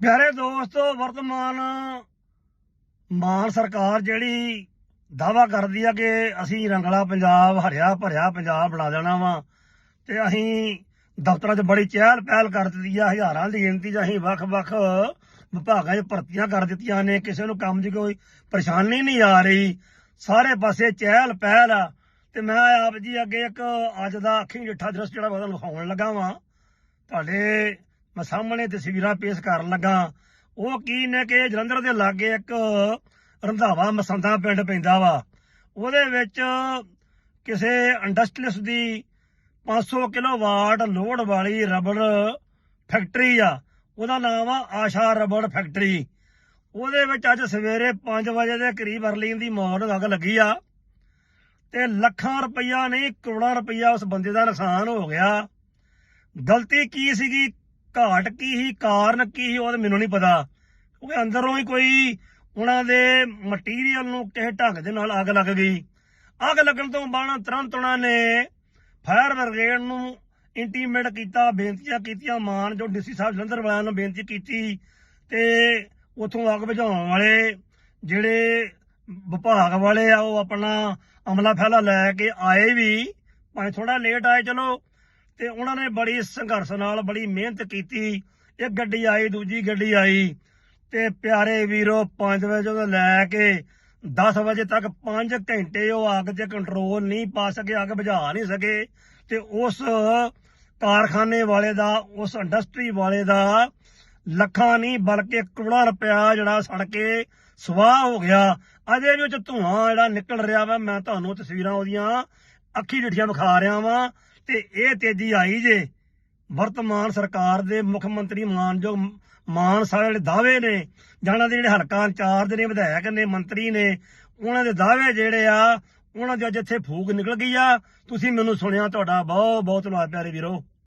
ਪਿਆਰੇ ਦੋਸਤੋ, ਵਰਤਮਾਨ ਮਾਨ ਸਰਕਾਰ ਜਿਹੜੀ ਦਾਵਾ ਕਰਦੀ ਆ ਕਿ ਅਸੀਂ ਰੰਗਲਾ ਪੰਜਾਬ, ਹਰਿਆ ਭਰਿਆ ਪੰਜਾਬ ਬਣਾ ਦੇਣਾ ਵਾ ਤੇ ਅਸੀਂ ਦਫ਼ਤਰਾਂ 'ਚ ਬੜੀ ਚਹਿਲ ਪਹਿਲ ਕਰ ਦਿੱਤੀ ਆ, ਹਜ਼ਾਰਾਂ ਦੀ ਗਿਣਤੀ 'ਚ ਅਸੀਂ ਵੱਖ-ਵੱਖ ਵਿਭਾਗਾਂ 'ਚ ਭਰਤੀਆਂ ਕਰ ਦਿੱਤੀਆਂ ਨੇ, ਕਿਸੇ ਨੂੰ ਕੰਮ 'ਚ ਕੋਈ ਪਰੇਸ਼ਾਨੀ ਨਹੀਂ ਆ ਰਹੀ, ਸਾਰੇ ਪਾਸੇ ਚਹਿਲ ਪਹਿਲ ਆ ਤੇ ਮੈਂ ਆਪ ਜੀ ਅੱਗੇ ਇੱਕ ਅੱਜ ਦਾ ਅੱਖੀਂ ਜਿੱਠਾ ਦ੍ਰਿਸ਼ ਜਿਹੜਾ ਮੈਂ ਤੁਹਾਨੂੰ ਵਿਖਾਉਣ ਲੱਗਾ ਵਾਂ। ਤੁਹਾਡੇ ਮੈਂ ਸਾਹਮਣੇ ਤਸਵੀਰਾਂ ਪੇਸ਼ ਕਰਨ ਲੱਗਾ। ਉਹ ਕੀ ਨੇ ਕਿ ਜਲੰਧਰ ਦੇ ਲਾਗੇ ਇੱਕ ਰੰਧਾਵਾ ਮਸੰਦਾ ਪਿੰਡ ਪੈਂਦਾ ਵਾ। ਉਹਦੇ ਵਿੱਚ ਕਿਸੇ ਇੰਡਸਟਰੀਸ ਦੀ 500 ਕਿਲੋਵਾਟ ਲੋਡ ਵਾਲੀ ਰਬੜ ਫੈਕਟਰੀ ਆ। ਉਹਦਾ ਨਾਮ ਆ ਆਸ਼ਾ ਰਬੜ ਫੈਕਟਰੀ। ਉਹਦੇ ਵਿੱਚ ਅੱਜ ਸਵੇਰੇ 5 ਵਜੇ ਦੇ ਕਰੀਬ ਅਰਲੀਨ ਦੀ ਮੌਤ ਅੱਗ ਲੱਗੀ ਆ। ਤੇ ਲੱਖਾਂ ਰੁਪਈਆ ਨਹੀਂ ਕਰੋੜਾਂ ਰੁਪਈਆ ਉਸ ਬੰਦੇ ਦਾ ਨੁਕਸਾਨ ਹੋ ਗਿਆ। ਗਲਤੀ ਕੀ ਸੀਗੀ? ਘਾਟ ਕੀ ਸੀ, ਕਾਰਨ ਕੀ ਸੀ, ਉਹ ਤਾਂ ਮੈਨੂੰ ਨਹੀਂ ਪਤਾ। ਕਿਉਂਕਿ ਅੰਦਰੋਂ ਹੀ ਕੋਈ ਉਹਨਾਂ ਦੇ ਮਟੀਰੀਅਲ ਨੂੰ ਕਿਸੇ ਢੰਗ ਦੇ ਨਾਲ ਅੱਗ ਲੱਗ ਗਈ। ਅੱਗ ਲੱਗਣ ਤੋਂ ਬਾਅਦ ਤੁਰੰਤ ਉਹਨਾਂ ਨੇ ਫਾਇਰ ਬ੍ਰਿਗੇਡ ਨੂੰ ਇੰਟੀਮੇਟ ਕੀਤਾ, ਬੇਨਤੀਆਂ ਕੀਤੀਆਂ, ਮਾਨ ਜੋ ਡੀਸੀ ਸਾਹਿਬ ਜਲੰਧਰ ਵਾਲਿਆਂ ਨੂੰ ਬੇਨਤੀ ਕੀਤੀ ਤੇ ਉਥੋਂ ਅੱਗ ਬੁਝਾਉਣ ਵਾਲੇ ਜਿਹੜੇ ਵਿਭਾਗ ਵਾਲੇ ਆ, ਉਹ ਆਪਣਾ ਅਮਲਾ ਫੈਲਾ ਲੈ ਕੇ ਆਏ ਵੀ, ਭਾਵੇਂ ਥੋੜਾ ਲੇਟ ਆਏ, ਚਲੋ ਤੇ ਉਹਨਾਂ ਨੇ ਬੜੀ ਸੰਘਰਸ਼ ਨਾਲ ਬੜੀ ਮਿਹਨਤ ਕੀਤੀ। ਇੱਕ ਗੱਡੀ ਆਈ, ਦੂਜੀ ਗੱਡੀ ਆਈ ਤੇ ਪਿਆਰੇ ਵੀਰੋ 5 ਵਜੇ ਤੋਂ ਲੈ ਕੇ 10 ਵਜੇ ਤੱਕ 5 ਘੰਟੇ ਉਹ ਅੱਗ 'ਚ ਕੰਟਰੋਲ ਨਹੀਂ ਪਾ ਸਕੇ, ਅੱਗ ਬੁਝਾ ਨਹੀਂ ਸਕੇ ਤੇ ਉਸ ਕਾਰਖਾਨੇ ਵਾਲੇ ਦਾ, ਉਸ ਇੰਡਸਟਰੀ ਵਾਲੇ ਦਾ ਲੱਖਾਂ ਨਹੀਂ ਬਲਕਿ ਕਰੋੜਾਂ ਰੁਪਇਆ ਜਿਹੜਾ ਸੜ ਕੇ ਸਵਾਹ ਹੋ ਗਿਆ। ਅਜੇ ਵੀ ਉਹ ਚ ਧੂਆਂ ਜਿਹੜਾ ਨਿਕਲ ਰਿਹਾ ਵਾ, ਮੈਂ ਤੁਹਾਨੂੰ ਤਸਵੀਰਾਂ ਉਹਦੀਆਂ ਅੱਖੀ ਡਿਠੀਆਂ ਵਿਖਾ ਰਿਹਾ ਵਾਂ ਤੇ ਇਹ ਤੇਜ਼ੀ ਆਈ ਜੇ। ਵਰਤਮਾਨ ਸਰਕਾਰ ਦੇ ਮੁੱਖ ਮੰਤਰੀ ਮਾਨਯੋਗ ਮਾਨ ਸਾਹਿਬ ਜਿਹੜੇ ਦਾਅਵੇ ਨੇ, ਜਾਣਾ ਦੇ ਜਿਹੜੇ ਹਲਕਾ ਇੰਚਾਰਜ ਨੇ, ਵਿਧਾਇਕ ਨੇ, ਮੰਤਰੀ ਨੇ, ਉਹਨਾਂ ਦੇ ਦਾਅਵੇ ਜਿਹੜੇ ਆ, ਉਹਨਾਂ ਦੇ ਅੱਜ ਇੱਥੇ ਫੂਕ ਨਿਕਲ ਗਈ ਆ। ਤੁਸੀਂ ਮੈਨੂੰ ਸੁਣਿਆ, ਤੁਹਾਡਾ ਬਹੁਤ ਬਹੁਤ ਧੰਨਵਾਦ ਪਿਆਰੇ ਵੀਰੋ।